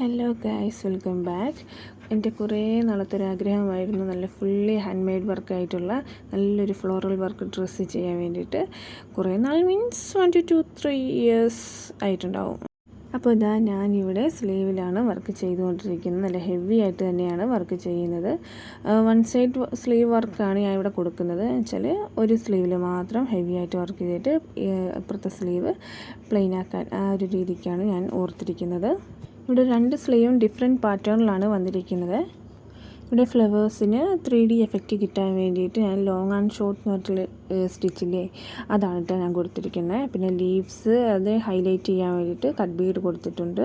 Hello guys welcome back എന്റെ കുറേ നാളത്തെ ഒരു ആഗ്രഹമായിരുന്നു നല്ല ഫുള്ളി ഹാൻഡ് മെയ്ഡ് വർക്കായിട്ടുള്ള നല്ലൊരു ഫ്ലോറൽ വർക്ക് ഡ്രസ്സ് ചെയ്യാൻ വേണ്ടിയിട്ട്. കുറേ നാൾ means one two two three years ആയിട്ടുണ്ടാവും. അപ്പോൾ ഇതാ ഞാനിവിടെ സ്ലീവിലാണ് വർക്ക് ചെയ്തുകൊണ്ടിരിക്കുന്നത്. നല്ല ഹെവി ആയിട്ട് തന്നെയാണ് വർക്ക് ചെയ്യുന്നത്. വൺ സൈഡ് സ്ലീവ് വർക്കാണ് ഞാൻ ഇവിടെ കൊടുക്കുന്നത്. വെച്ചാൽ ഒരു സ്ലീവിൽ മാത്രം ഹെവി ആയിട്ട് വർക്ക് ചെയ്തിട്ട് അപ്പുറത്തെ സ്ലീവ് പ്ലെയിൻ ആക്കാൻ ആ ഒരു രീതിക്കാണ് ഞാൻ ഓർത്തിരിക്കുന്നത്. ഇവിടെ രണ്ട് സ്ലീവും ഡിഫറെന്റ് പാറ്റേണിലാണ് വന്നിരിക്കുന്നത്. ഇവിടെ ഫ്ലവേഴ്സിന് ത്രീ ഡി എഫക്റ്റ് കിട്ടാൻ വേണ്ടിയിട്ട് ഞാൻ ലോങ് ആൻഡ് ഷോർട്ട് നോട്ടിൽ സ്റ്റിച്ചില്ലേ അതാണ് കേട്ടോ ഞാൻ കൊടുത്തിരിക്കുന്നത് പിന്നെ ലീവ്സ് അത് ഹൈലൈറ്റ് ചെയ്യാൻ വേണ്ടിയിട്ട് കട്ട് ബീഡ് കൊടുത്തിട്ടുണ്ട്.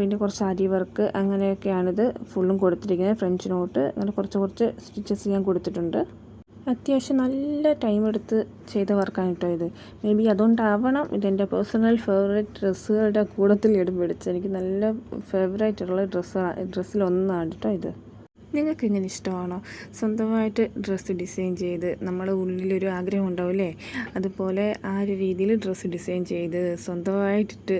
പിന്നെ കുറച്ച് അരി വർക്ക് അങ്ങനെയൊക്കെയാണിത് ഫുള്ളും കൊടുത്തിരിക്കുന്നത് ഫ്രഞ്ച് നോട്ട് അങ്ങനെ കുറച്ച് കുറച്ച് സ്റ്റിച്ചസ് ഞാൻ കൊടുത്തിട്ടുണ്ട്. അത്യാവശ്യം നല്ല ടൈം എടുത്ത് ചെയ്ത വർക്കാണ് കേട്ടോ ഇത്. മേ ബി അതുകൊണ്ടാവണം ഇതെന്റെ പേഴ്സണൽ ഫേവറേറ്റ് ഡ്രസ്സുകളുടെ കൂടത്തിൽ ഇടും പിടിച്ച്. എനിക്ക് നല്ല ഫേവറേറ്റ് ഉള്ള ഡ്രസ്സ് ഡ്രസ്സിലൊന്നാണ് കേട്ടോ ഇത്. നിങ്ങൾക്ക് ഇങ്ങനെ ഇഷ്ടമാണോ? സ്വന്തമായിട്ട് ഡ്രസ്സ് ഡിസൈൻ ചെയ്ത് നമ്മുടെ ഉള്ളിലൊരു ആഗ്രഹം ഉണ്ടാവില്ലേ? അതുപോലെ ആ ഒരു രീതിയിൽ ഡ്രസ്സ് ഡിസൈൻ ചെയ്ത് സ്വന്തമായിട്ടിട്ട്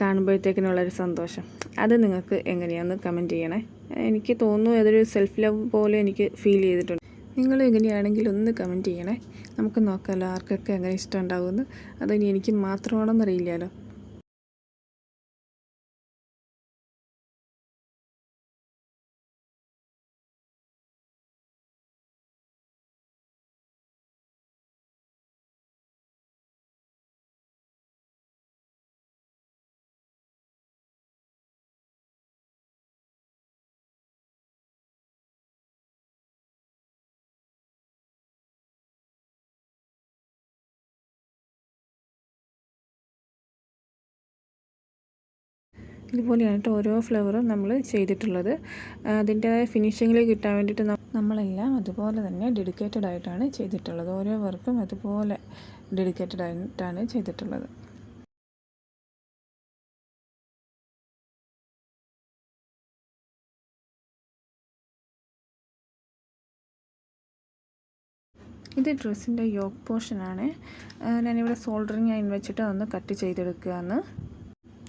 കാണുമ്പോഴത്തേക്കിനുള്ളൊരു സന്തോഷം. അത് നിങ്ങൾക്ക് എങ്ങനെയാണെന്ന് കമന്റ് ചെയ്യണേ. എനിക്ക് തോന്നുന്നു അതൊരു സെൽഫ് ലവ് പോലെ എനിക്ക് ഫീൽ ചെയ്തിട്ടുണ്ട്. നിങ്ങൾ എങ്ങനെയാണെങ്കിൽ ഒന്ന് കമന്റ് ചെയ്യണേ. നമുക്ക് നോക്കാമല്ലോ ആർക്കൊക്കെ അങ്ങനെ ഇഷ്ടം ഉണ്ടാവുമെന്ന്. അതിനി എനിക്ക് മാത്രമാണെന്നറിയില്ലല്ലോ. ഇതുപോലെയാണ് കേട്ടോ ഓരോ ഫ്ലവറും നമ്മൾ ചെയ്തിട്ടുള്ളത്. അതിന്റെതായ ഫിനിഷിങ്ങിൽ കിട്ടാൻ വേണ്ടിയിട്ട് നമ്മളെല്ലാം അതുപോലെ തന്നെ ഡെഡിക്കേറ്റഡ് ആയിട്ടാണ് ചെയ്തിട്ടുള്ളത്. ഓരോ വർക്കും അതുപോലെ ഡെഡിക്കേറ്റഡ് ആയിട്ടാണ് ചെയ്തിട്ടുള്ളത്. ഇത് ഡ്രസ്സിന്റെ യോക്ക് പോർഷനാണ്. ഞാനിവിടെ സോൾഡറിങ് അതിന് വെച്ചിട്ട് ഒന്ന് കട്ട് ചെയ്തെടുക്കുകയാണ്.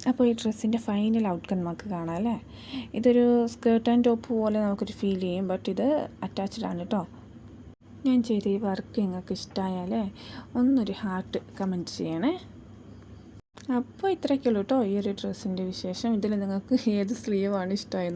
അപ്പോൾ ഈ ഡ്രസ്സിന്റെ ഫൈനൽ ഔട്ട്കം നമുക്ക് കാണാം അല്ലേ? ഇതൊരു സ്കേർട്ട് ആൻഡ് ടോപ്പ് പോലെ നമുക്കൊരു ഫീൽ ചെയ്യും. ബട്ട് ഇത് അറ്റാച്ച്ഡ് ആണ് കേട്ടോ. ഞാൻ ചെയ്ത ഈ വർക്ക് നിങ്ങൾക്ക് ഇഷ്ടമായാലേ ഒന്നൊരു ഹാർട്ട് കമന്റ് ചെയ്യണേ. അപ്പോൾ ഇത്രയൊക്കെ ഉള്ളൂ കേട്ടോ ഈ ഒരു ഡ്രസ്സിന്റെ വിശേഷം. ഇതിൽ നിങ്ങൾക്ക് ഏത് സ്ലീവാണ് ഇഷ്ടമായത്